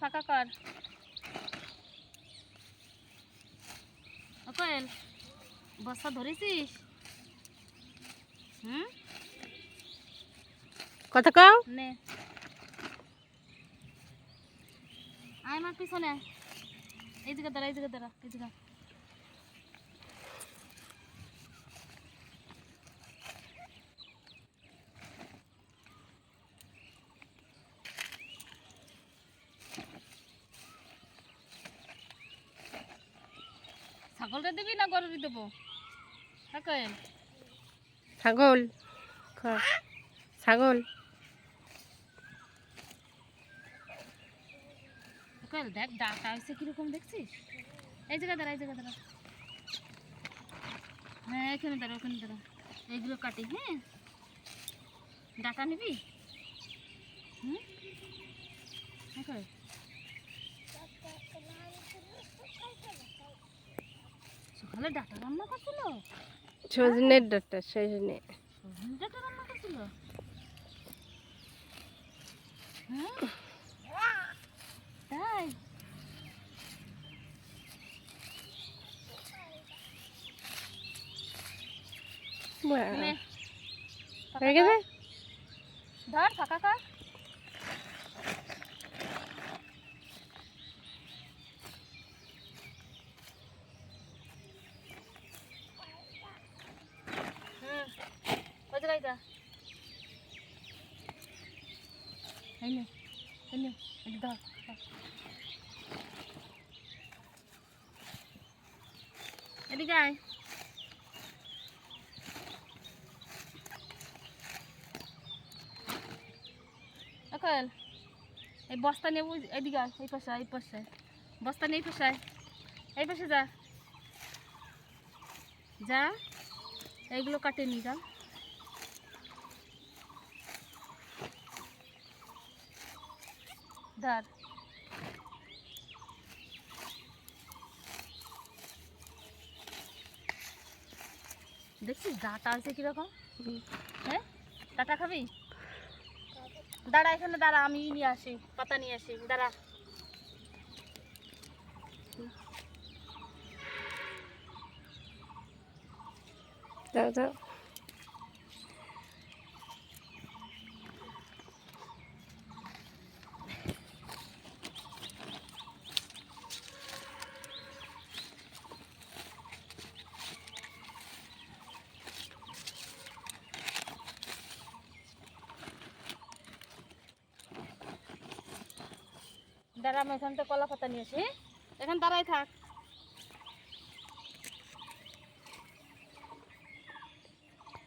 ফাঁকা কর। অকল বস্তা ধরেছিস? হুম? কথা কও। নে। আয় আমার পিছনে। আয়। এই দিকে দাঁড়া এই দিকে দাঁড়া। এই ছাগলটা দিবি না গরুরি দেবো? কাকেল ছাগল? খ- ছাগল? কাকেল দেখ ডাটা হয়েছে কীরকম দেখছিস? এই জায়গা দাঁড়া এই জায়গা দাঁড়া। হ্যাঁ এখানে দাঁড়া ওখানে দাঁড়া। এইগুলো কাটি হ্যাঁ? ডাটা নিবি? হুম? সকালে ডাটা রান্না করছিল? সজনের ডাটা সজনে। ডাটা রান্না করছিল? হ্যাঁ তাই। ধর ফাঁকা কর হুম, জায়গায় এই এদিকে আয় অকল এই বস্তা ওই- এদিকে এই পাশে এই পাশে। বস্তা নিয়ে এই পাশে এই পাশে যা। যা। এইগুলো কাটে নি যা। ধর। দেখছিস ডাটা আছে কীরকম? হ্যাঁ? ডাটা খাবি? দাঁড়া এখানে দাঁড়া আমি নিয়ে আসি পাতা নিয়ে আসি দাঁড়া। দাও দাঁড়া আমি এখান থেকে কলা পাতা নিয়ে হ্যাঁ? দাঁড়াই থাক